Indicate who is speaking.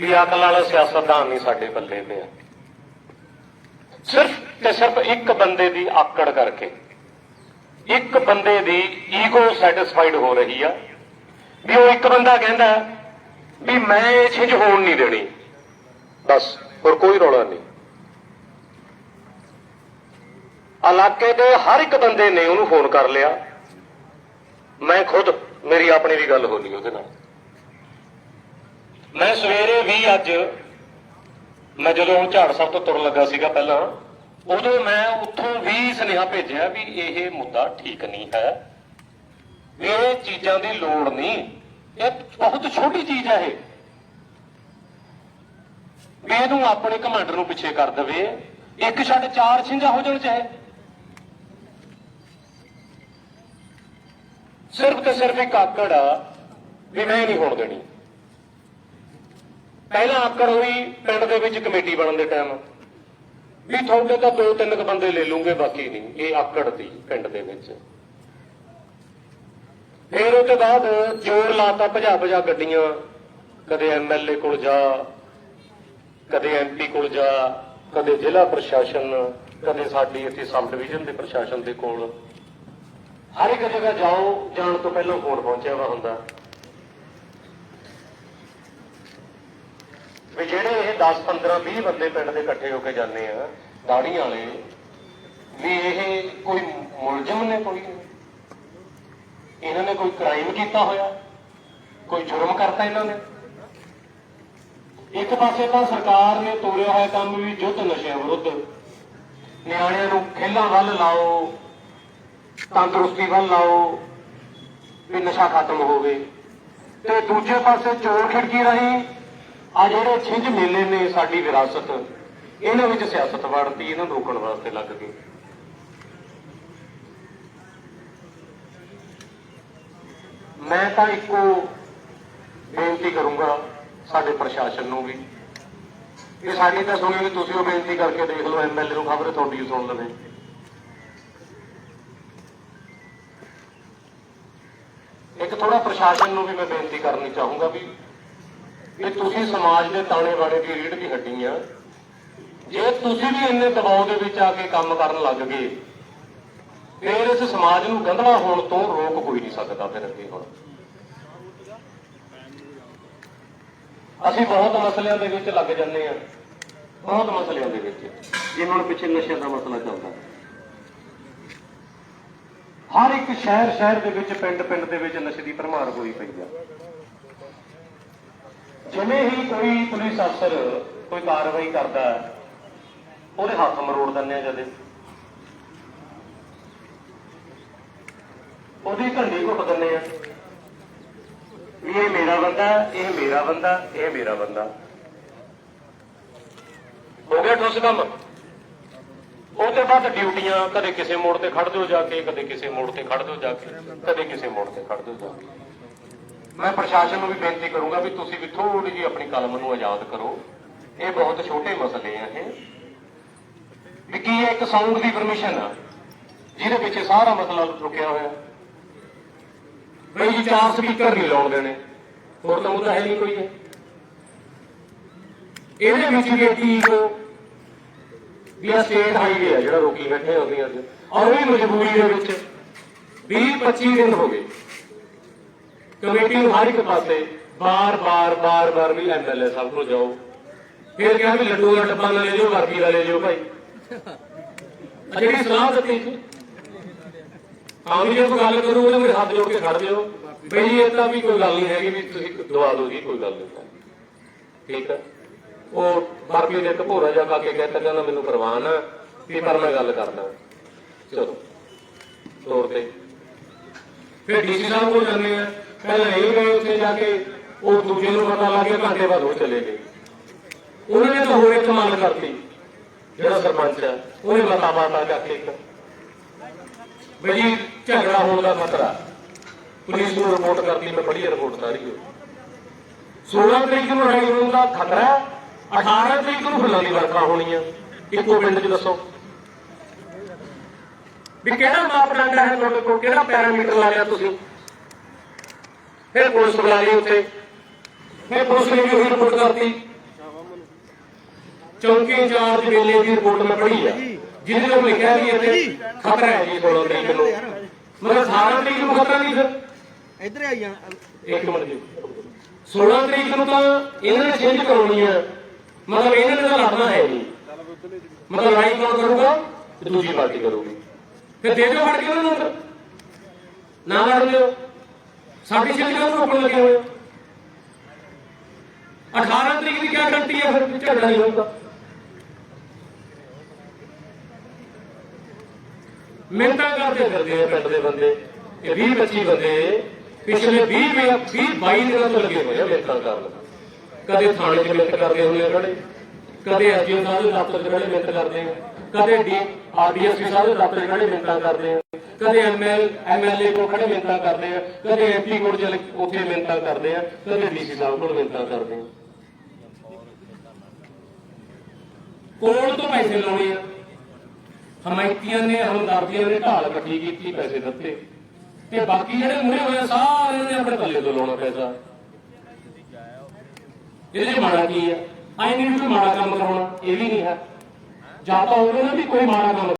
Speaker 1: ਵੀ ਅਕਲ ਵਾਲਾ ਸਿਆਸਤਦਾਨ ਨਹੀਂ ਸਾਡੇ ਪੱਲੇ ਪਿਆ ਸਿਰਫ ਤੇ ਸਿਰਫ ਇੱਕ ਬੰਦੇ ਦੀ ਆਕੜ ਕਰਕੇ, ਇੱਕ ਬੰਦੇ ਦੀ ਈਗੋ ਸੈਟੀਸਫਾਈਡ ਹੋ ਰਹੀ ਆ, ਵੀ ਉਹ ਇੱਕ ਬੰਦਾ ਕਹਿੰਦਾ ਵੀ ਮੈਂ ਇਹ ਚੀਜ਼ ਹੋਣ ਨਹੀਂ ਦੇਣੀ। ਬਸ, ਹੋਰ ਕੋਈ ਰੌਲਾ ਨਹੀਂ। ਇਲਾਕੇ ਦੇ ਹਰ ਇੱਕ ਬੰਦੇ ਨੇ ਉਹਨੂੰ ਫੋਨ ਕਰ ਲਿਆ। ਮੈਂ ਖੁਦ, ਮੇਰੀ ਆਪਣੀ ਵੀ ਗੱਲ ਹੋਣੀ ਉਹਦੇ ਨਾਲ। ਮੈਂ ਸਵੇਰੇ ਵੀ ਅੱਜ ਮੈਂ ਜਦੋਂ ਝਾੜ ਸਾਹਿਬ ਤੋਂ ਤੁਰਨ ਲੱਗਾ ਸੀਗਾ ਪਹਿਲਾਂ, ਉਦੋਂ ਮੈਂ ਉੱਥੋਂ ਵੀ ਸੁਨੇਹਾ ਭੇਜਿਆ ਵੀ ਇਹ ਮੁੱਦਾ ਠੀਕ ਨਹੀਂ ਹੈ, ਵੀ ਇਹ ਚੀਜ਼ਾਂ ਦੀ ਲੋੜ ਨਹੀਂ। ਇਹ ਬਹੁਤ ਛੋਟੀ ਚੀਜ਼ ਹੈ ਇਹ। ਵੀ ਇਹਨੂੰ ਆਪਣੇ ਕਮਾਂਡਰ ਨੂੰ ਪਿੱਛੇ ਕਰ ਦਵੇ। ਇੱਕ ਛੱਡ ਚਾਰ ਛਿੰਝਾ ਹੋ ਜਾਣ ਚਾਹੇ। ਸਿਰਫ ਤੇ ਸਿਰਫ ਇੱਕ ਆਕੜ ਆ ਵੀ ਮੈਂ ਨਹੀਂ ਹੋਣ ਦੇਣੀ। ਪਹਿਲਾਂ ਆਕੜ ਹੋਈ ਪਿੰਡ ਦੇ ਵਿੱਚ ਕਮੇਟੀ ਬਣਨ ਦੇ ਟਾਈਮ ਵੀ ਤੁਹਾਡੇ ਤਾਂ ਦੋ ਤਿੰਨ ਕੁ ਬੰਦੇ ਲੈ ਲੂਗੇ, ਬਾਕੀ ਨਹੀਂ। ਇਹ ਆਕੜ ਦੀ ਪਿੰਡ ਦੇ ਵਿੱਚ। ਫਿਰ ਉਹ ਤੋਂ ਬਾਅਦ ਜੋਰ ਲਾਤਾ, ਭਜਾ ਭਜਾ ਗੱਡੀਆਂ। ਕਦੇ ਐਮਐਲਏ ਕੋਲ ਜਾ, ਕਦੇ ਐਮਪੀ ਕੋਲ ਜਾ, ਕਦੇ ਜ਼ਿਲ੍ਹਾ ਪ੍ਰਸ਼ਾਸਨ, ਕਦੇ ਸਾਡੀ ਇੱਥੇ ਸਬ ਡਿਵੀਜ਼ਨ ਦੇ ਪ੍ਰਸ਼ਾਸਨ ਦੇ ਕੋਲ। ਹਰ ਇੱਕ ਜਗ੍ਹਾ ਜਾਓ, ਜਾਣ ਤੋਂ ਪਹਿਲਾਂ ਫੋਨ ਪਹੁੰਚਿਆ ਵਾ ਹੁੰਦਾ। ਵੀ ਜਿਹੜੇ ਇਹ 10 15 20 ਬੰਦੇ ਪਿੰਡ ਦੇ ਇਕੱਠੇ ਹੋ ਕੇ ਜਾਂਦੇ ਆ ਦਾੜੀ ਵਾਲੇ, ਵੀ ਇਹ ਕੋਈ ਮੁਲਜ਼ਮ ਨੇ ਕੋਈ? ਇਹਨਾਂ ਨੇ ਕੋਈ ਕ੍ਰਾਈਮ ਕੀਤਾ ਹੋਇਆ? ਕੋਈ ਜੁਰਮ ਕਰਤਾ ਇਹਨਾਂ ਨੇ? ਇੱਕ ਪਾਸੇ ਤਾਂ ਸਰਕਾਰ ਨੇ ਤੋੜਿਆ ਹੋਇਆ ਕੰਮ ਵੀ ਯੁੱਧ ਨਸ਼ਿਆਂ ਵਿਰੁੱਧ। ਨਿਆਣਿਆਂ ਨੂੰ ਖੇਲਾਂ ਵੱਲ ਲਾਓ, ਤੰਦਰੁਸਤੀ ਵੱਲ ਲਾਓ, ਵੀ ਨਸ਼ਾ ਖਤਮ ਹੋਵੇ। ਤੇ ਦੂਜੇ ਪਾਸੇ ਚੋਰ ਖਿੜਕੀ ਰਹੀ ਆ ਜਿਹੜੇ ਛਿੰਝ ਮੇਲੇ ਨੇ ਸਾਡੀ ਵਿਰਾਸਤ, ਇਹਨਾਂ ਵਿੱਚ ਸਿਆਸਤ ਵੜਤੀ ਇਹਨਾਂ ਨੂੰ ਰੋਕਣ ਵਾਸਤੇ ਲੱਗ ਗਈ ਮੈਂ ਤਾਂ ਇੱਕੋ ਬੇਨਤੀ ਕਰੂੰਗਾ ਸਾਡੇ ਪ੍ਰਸ਼ਾਸਨ ਨੂੰ ਵੀ। ਇਹ ਸਾਡੀ ਤਾਂ ਸੁਣੀ ਵੀ ਤੁਸੀਂ ਉਹ ਬੇਨਤੀ ਕਰਕੇ ਦੇਖ ਲਓ ਐਮਐਲਏ ਨੂੰ ਖਬਰ ਤੁਹਾਡੀ ਸੁਣ ਲਵੇ। ਇੱਕ ਥੋੜਾ ਪ੍ਰਸ਼ਾਸਨ ਨੂੰ ਵੀ ਮੈਂ ਬੇਨਤੀ ਕਰਨੀ ਚਾਹੂੰਗਾ ਵੀ ਇਹ ਤੁਸੀਂ ਸਮਾਜ ਦੇ ਤਾਣੇ ਬਾਣੇ ਦੀ ਰੀੜ ਦੀ ਹੱਡੀ ਆ। ਜੇ ਤੁਸੀਂ ਵੀ ਇੰਨੇ ਦਬਾਅ ਦੇ ਵਿੱਚ ਆ ਕੇ ਕੰਮ ਕਰਨ ਲੱਗ ਗਏ ਫਿਰ ਇਸ ਸਮਾਜ ਨੂੰ ਗੰਧਲਾ ਹੋਣ ਤੋਂ ਰੋਕ ਕੋਈ ਨਹੀਂ ਸਕਦਾ ਫਿਰ ਅੱਗੇ ਹੁਣ। ਅਸੀਂ ਬਹੁਤ ਮਸਲਿਆਂ ਦੇ ਵਿੱਚ ਲੱਗ ਜੰਨੇ ਆ ਬਹੁਤ ਮਸਲਿਆਂ ਦੇ ਵਿੱਚ। ਜਿਵੇਂ ਹੁਣ ਪਿੱਛੇ ਨਸ਼ਿਆਂ ਦਾ ਮਸਲਾ ਚੱਲਦਾ। ਹਰ ਇੱਕ ਸ਼ਹਿਰ ਸ਼ਹਿਰ ਦੇ ਵਿੱਚ ਪਿੰਡ ਪਿੰਡ ਦੇ ਵਿੱਚ ਨਸ਼ੇ ਦੀ ਭਰਮਾਰ ਹੋਈ ਪਈ ਆ। ਜਿਵੇਂ ਹੀ ਕੋਈ ਪੁਲਿਸ ਅਫਸਰ ਕੋਈ ਕਾਰਵਾਈ ਕਰਦਾ ਉਹਦੇ ਹੱਥ ਮਰੋੜ ਦਿੰਦੇ ਆ ਜਦੇ। ਉਹਦੀ ਝੰਡੀ ਘੁੱਟ ਦਿੰਦੇ ਆ ਵੀ ਇਹ ਮੇਰਾ ਬੰਦਾ, ਇਹ ਮੇਰਾ ਬੰਦਾ, ਇਹ ਮੇਰਾ ਬੰਦਾ। ਹੋ ਗਿਆ ਠੁੱਸ ਕੰਮ। ਉਹ ਤੋਂ ਬਾਅਦ ਡਿਊਟੀਆਂ ਕਦੇ ਕਿਸੇ ਮੋੜ ਤੇ ਖੜ ਦਿਓ ਜਾ ਕੇ, ਕਦੇ ਕਿਸੇ ਮੋੜ ਤੇ ਖੜ ਦਿਓ ਜਾ ਕੇ, ਕਦੇ ਕਿਸੇ ਮੋੜ ਤੇ ਖੜ ਦਿਓ ਜਾ ਕੇ। ਮੈਂ ਪ੍ਰਸ਼ਾਸਨ ਨੂੰ ਵੀ ਬੇਨਤੀ ਕਰੂੰਗਾ ਵੀ ਤੁਸੀਂ ਵੀ ਥੋੜੀ ਜਿਹੀ ਆਪਣੀ ਕਲਮ ਨੂੰ ਆਜ਼ਾਦ ਕਰੋ। ਇਹ ਬਹੁਤ ਛੋਟੇ ਮਸਲੇ ਆ ਇਹ। ਵੀ ਕੀ ਇਹ ਇੱਕ ਸਾਊਂਡ ਦੀ ਪਰਮਿਸ਼ਨ ਆ, ਜਿਹਦੇ ਪਿੱਛੇ ਸਾਰਾ ਮਸਲਾ ਰੁਕਿਆ ਹੋਇਆ। ਬਈ ਜੀ ਚਾਰ ਸਪੀਕਰ ਨਹੀਂ ਲਾਉਣ ਦੇਣੇ। ਹੋਰ ਤਾਂ ਮੁੱਦਾ ਹੈ ਨਹੀਂ ਕੋਈ। ਇਹਦੇ ਵਿੱਚ ਵੀ ਕੀ ਵੀ ਆ ਸਟੇਟ ਹਾਈਵੇ ਆ ਜਿਹੜਾ ਰੋਕੀ ਬੈਠੇ ਹੋ ਗਏ ਅੱਜ। ਔਰ ਉਹ ਵੀ ਮਜਬੂਰੀ ਦੇ ਵਿੱਚ 20 25 ਦਿਨ ਹੋ ਗਏ। ਕਮੇਟੀ ਨੂੰ ਹਰ ਇੱਕ ਪਾਸੇ ਬਾਰ ਬਾਰ ਬਾਰ ਬਾਰ ਵੀ ਐਮਐਲਏ ਸਾਹਿਬ ਕੋਲ ਜਾਓ। ਫਿਰ ਕਿਹਾ ਵੀ ਲੱਡੂ ਦਾ ਡੱਬਾ ਨਾ ਲੈ ਜਿਓ ਵਰਦੀ ਦਾ ਲੈ ਜਿਓ ਭਾਈ। ਆ ਜਿਹੜੀ ਸਲਾਹ ਦਿੱਤੀ। ਸੀ ਆਮ ਜੀ ਕੋਈ ਗੱਲ ਕਰੂ ਉਹਦੇ ਮੇਰੇ ਹੱਥ ਜੋੜ ਕੇ ਖੜ ਜਿਓ। ਬਈ ਇਹ ਤਾਂ ਵੀ ਕੋਈ ਗੱਲ ਨਹੀਂ ਹੈਗੀ ਵੀ ਤੁਸੀਂ ਦਵਾ ਦਿਓ ਜੀ ਕੋਈ ਗੱਲ ਨਹੀਂ। ਠੀਕ ਹੈ ਉਹ ਦੇ ਇੱਕ ਭੋਰਾ ਜਾ ਕੇ ਕਹਿੰਦਾ ਕਹਿੰਦਾ ਮੈਨੂੰ ਪਰਵਾਹ ਨਾ ਵੀ ਪਰ ਮੈਂ ਗੱਲ ਕਰਦਾ ਚਲੋ ਤੋਰ ਤੇ। ਫਿਰ ਡੀਸੀ ਸਾਹਿਬ ਕੋਲ ਜਾਂਦੇ ਆ। ਪਹਿਲਾਂ ਇਹ ਗਏ ਉੱਥੇ ਜਾ ਕੇ ਉਹ ਦੂਜੇ ਨੂੰ ਪਤਾ ਲੱਗ ਗਿਆ ਘੰਟੇ ਬਾਅਦ ਉਹ ਚਲੇ ਗਏ। ਉਹਨਾਂ ਨੇ ਤਾਂ ਹੋਰ ਇੱਕ ਕਮਾਲ ਕਰਤੀ ਜਿਹੜਾ ਸਰਪੰਚ ਹੈ ਉਹਨੇ ਮਤਾ ਮਾਤਾ ਜਾ ਇੱਕ। ਬਈ ਝਗੜਾ ਹੋਣ ਦਾ ਖਤਰਾ। ਪੁਲਿਸ ਨੂੰ ਰਿਪੋਰਟ ਕਰਤੀ ਮੈਂ ਬੜੀ ਰਿਪੋਰਟ ਸਾਰੀ ਹੋ 16 ਤਰੀਕ ਨੂੰ ਲੜਾਈ ਹੋਣ ਦਾ ਖਤਰਾ ਹੈ, 18 ਤਰੀਕ ਨੂੰ ਫੁੱਲਾਂ ਦੀ ਵਰਖਾ ਹੋਣੀ ਆ। ਇੱਕੋ ਪਿੰਡ 'ਚ ਦੱਸੋ। ਵੀ ਕਿਹੜਾ ਮਾਪਦੰਡ ਹੈ ਤੁਹਾਡੇ ਕੋਲ? ਕਿਹੜਾ ਪੈਰਾਮੀਟਰ ਲਾ ਲਿਆ ਤੁਸੀਂ? ਫਿਰ ਪੁਲਿਸ ਬੁਲਾ ਲਈ ਉੱਥੇ। ਫਿਰ ਪੁਲਿਸ ਨੇ ਵੀ ਰਿਪੋਰਟ ਕਰਤੀ। ਚੌਂਕੀ ਇੰਚਾਰਜ ਵੇਲੇ ਦੀ ਰਿਪੋਰਟ ਮੈਂ ਪੜ੍ਹੀ ਆ। ਜਿਹਦੇ ਵਿੱਚ ਲਿਖਿਆ ਵੀ ਇੱਥੇ ਖਤਰਾ ਹੈ ਜੀ 16 ਤਰੀਕ ਨੂੰ ਮਗਰ 18 ਤਰੀਕ ਨੂੰ ਖਤਰਾ ਨਹੀਂ ਫਿਰ
Speaker 2: ਇੱਧਰ ਆਈ ਜਾਣ
Speaker 1: ਇੱਕ ਮਿੰਟ ਜੀ। 16 ਤਰੀਕ ਨੂੰ ਤਾਂ ਇਹਨਾਂ ਨੇ ਚੇਂਜ ਕਰਾਉਣੀ ਆ। ਮਤਲਬ ਇਹਨਾਂ ਨੇ ਤਾਂ ਲੜਨਾ ਹੈ ਨਹੀਂ। ਮਤਲਬ ਲੜਾਈ ਕੌਣ ਕਰੂਗਾ ਤੇ ਦੂਜੀ ਪਾਰਟੀ ਕਰੂਗੀ। ਫਿਰ ਦੇ ਦਿਓ ਫੜ ਕੇ ਉਹਨਾਂ ਨੂੰ। ਨਾ ਲੜ ਲਿਓ। ਸਾਡੀ ਸਿੱਖ ਨੂੰ ਰੋਕਣ ਲੱਗੇ ਹੋਏ ਹੋ। 18 ਤਰੀਕ ਦੀ ਕੀ ਗਰੰਟੀ ਹੈ? ਫਿਰ ਝਗੜਾ ਨਹੀਂ ਹੋਊਗਾ। ਮਿਹਨਤਾਂ ਕਰਦੇ ਫਿਰਦੇ ਆ ਪਿੰਡ ਦੇ ਬੰਦੇ। ਇਹ 20 25 ਬੰਦੇ। ਪਿਛਲੇ 20 20 22 ਦਿਨਾਂ ਤੋਂ ਲੱਗੇ ਹੋਏ ਆ ਮਿਹਨਤਾਂ ਕਰਨ। ਕਦੇ ਥਾਣੇ 'ਚ ਮਿਹਨਤ ਕਰਦੇ ਹੁੰਦੇ ਆ ਖੜੇ। ਕਦੇ ਐਸਡੀਓ ਸਾਹਿਬ ਦੇ ਦਫ਼ਤਰ 'ਚ ਖੜੇ ਮਿਹਨਤ ਕਰਦੇ ਆ। ਕਦੇ ਡੀ ਆਰਡੀਐਸਪੀ ਸਾਹਿਬ ਦੇ ਦਫ਼ਤਰ 'ਚ ਖੜੇ ਮਿਹਨਤਾਂ ਕਰਦੇ ਆ। ਕਦੇ ਐਮਐਲ ਐਮਐਲਏ ਕੋਲ ਖੜੇ ਮਿਹਨਤਾਂ ਕਰਦੇ ਆ ਕਦੇ ਐਮਪੀ ਕੋਲ ਚਲੇ ਉੱਥੇ ਮਿੰਤਾ ਕਰਦੇ ਆ ਕਦੇ ਡੀਸੀ ਸਾਹਿਬ ਕੋਲ ਮਿੰਤਾ ਕਰਦੇ ਆ। ਕੋਲ ਤੋਂ ਪੈਸੇ ਲਾਉਣੇ ਆ। ਹਮਾਇਤੀਆਂ ਨੇ ਹਮਦਰਦੀਆਂ ਨੇ ਢਾਲ ਇਕੱਠੀ ਕੀਤੀ ਪੈਸੇ ਦਿੱਤੇ। ਤੇ ਬਾਕੀ ਜਿਹੜੇ ਮੂਹਰੇ ਹੋਏ ਆ, ਸਾਰਿਆਂ ਨੇ ਆਪਣੇ ਪੱਲੇ ਤੋਂ ਲਾਉਣਾ ਪੈਸਾ। ਇਹਦੇ ਮਾੜਾ ਕੀ ਆ? ਆਈ ਨਹੀਂ ਵੀ ਕੋਈ ਮਾੜਾ ਕੰਮ ਕਰਾਉਣਾ ਇਹ ਵੀ ਨਹੀਂ ਹੈ। ਜਾਂ ਤਾਂ ਹੋਵੇ ਨਾ ਵੀ ਕੋਈ ਮਾੜਾ ਕੰਮ